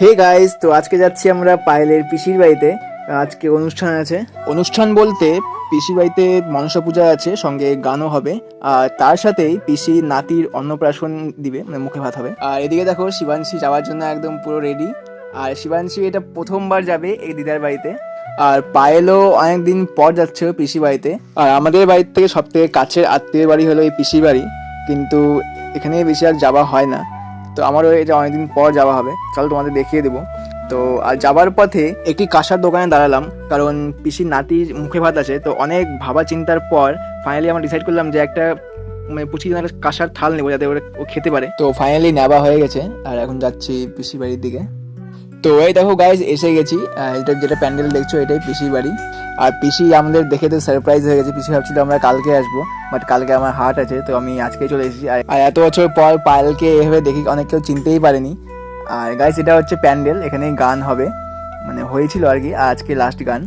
Hey guys তো আজকে যাচ্ছি আমরা পায়েলের পিসির বাড়িতে। আজকে অনুষ্ঠান আছে। অনুষ্ঠান বলতে পিসির বাড়িতে মনসা পূজা আছে, সঙ্গে গানও হবে। আর তার সাথেই পিসি নাতির অন্নপ্রাশন দিবে মানে মুখে ভাত হবে। আর এদিকে দেখো শিবাংশী যাওয়ার জন্য একদম পুরো রেডি আর শিবাংশী এটা প্রথমবার যাবে এই দিদার বাড়িতে। আর পায়েলও অনেকদিন পর যাচ্ছে পিসি বাড়িতে। আর আমাদের বাড়ির থেকে সব থেকে কাছের আত্মীয় বাড়ি হলো এই পিসির বাড়ি। কিন্তু এখানে বেশি আর যাওয়া হয় না। তো আমারও এটা অনেকদিন পর যাওয়া হবে। চলো তোমাদের দেখিয়ে দেবো। তো আর যাবার পথে একটি কাঁসার দোকানে দাঁড়ালাম, কারণ পিসির নাতির মুখে ভাত আছে। তো অনেক ভাবা চিন্তার পর ফাইনালি আমরা ডিসাইড করলাম যে একটা মানে পুচি একটা কাঁসার থাল নেব যাতে ও খেতে পারে। তো ফাইনালি নেওয়া হয়ে গেছে, আর এখন যাচ্ছি পিসির বাড়ির দিকে। তো এই দেখো গাইজ এসে গেছি। এটা যেটা প্যান্ডেল দেখছ, এটাই পিসির বাড়ি। আর পিসি আমাদের দেখে তো সারপ্রাইজ হয়ে গেছে। পিসি ভাবছিল আমরা কালকে আসব বাট কালকে আমার হাট আছে, তো আমি আজকে চলে এসেছি। আর এত বছর পর পায়েলকে এভাবে দেখি, অনেক কেউ চিনতেই পারেনি। আর গাইজ এটা হচ্ছে প্যান্ডেল এখানে গান হবে। মানে হয়েছিল আর কি, আজকে লাস্ট গান।